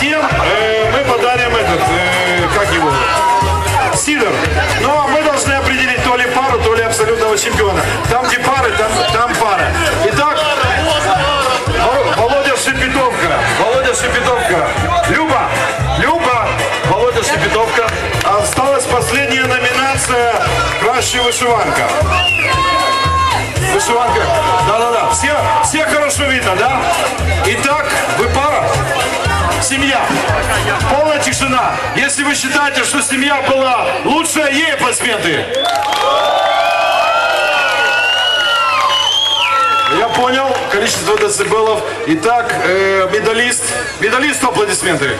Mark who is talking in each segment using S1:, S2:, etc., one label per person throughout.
S1: всем э, мы подарим этот, э, как его, сидор. Но мы должны определить то ли пару, то ли абсолютного чемпиона. Там, где пары, там, там пара. Итак, Вол- Володя Шепетовка. Володя Шепетовка. Люба. Люба. Володя Шепетовка. Осталась последняя номинация «Кращая вышиванка». Вышиванка. Да-да-да. Все, все хорошо видно, да? Семья. Полная тишина. Если вы считаете, что семья была лучшая, ей аплодисменты. Я понял количество децибелов. Итак, э, медалист. Медалисту аплодисменты.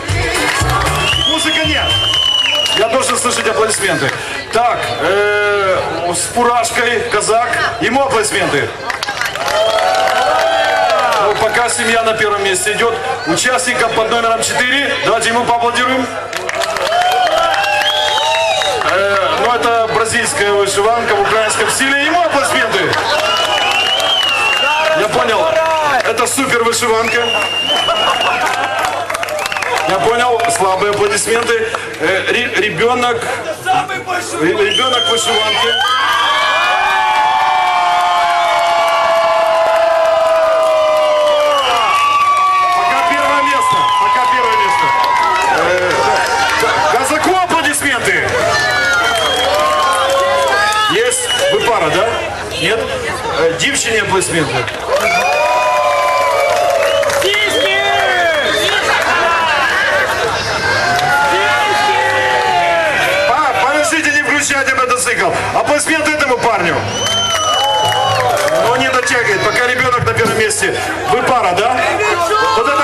S1: Музыка нет. Я должен слышать аплодисменты. Так, э, с фуражкой казак. Ему аплодисменты. Семья на первом месте идет. Участникам под номером 4. Давайте ему поаплодируем. Э, ну, это бразильская вышиванка в украинском стиле. Ему аплодисменты. Я понял. Это супер вышиванка. Я понял. Слабые аплодисменты. Э, ре- ребенок. ре- Ребенок вышиванки. Пока первое место. Пока первое место. Э, да, да. Казаку аплодисменты. Есть? Вы пара, да? Нет? Э, Дівчині аплодисменты. А, подождите, не включайте мотоцикл. Аплодисменты этому парню. Но не дотягивает, пока ребенок на первом месте. Вы пара, да? Вот это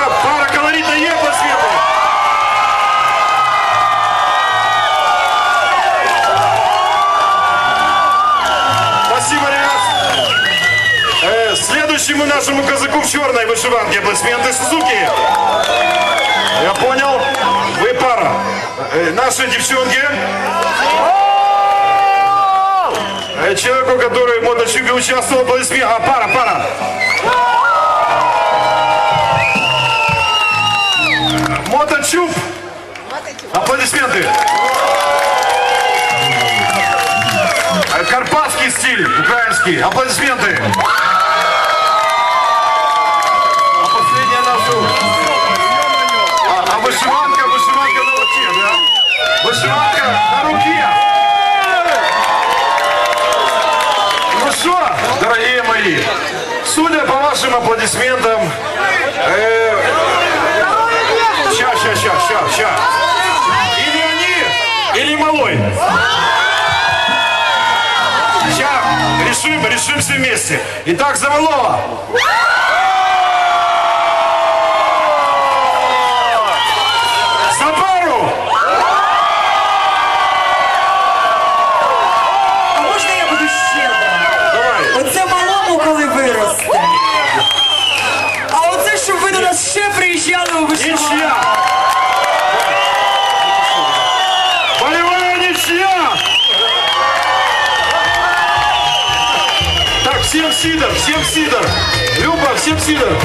S1: следующему нашему казаку в черной вышиванке аплодисменты Сузуки. Я понял. Вы пара. Э, наши девчонки. Э, человеку, который в моточубе участвовал, аплодисменты. А, пара, пара. Моточуб. Аплодисменты. Э, Карпатский стиль, украинский. Аплодисменты. Дорогие мои, судя по вашим аплодисментам, э, ща, ща, ща, ща, ща. Или они, или малой. Сейчас решим, решим все вместе. Итак, Завалова. Всем сидор, всем сидор. Люба, всем сидор.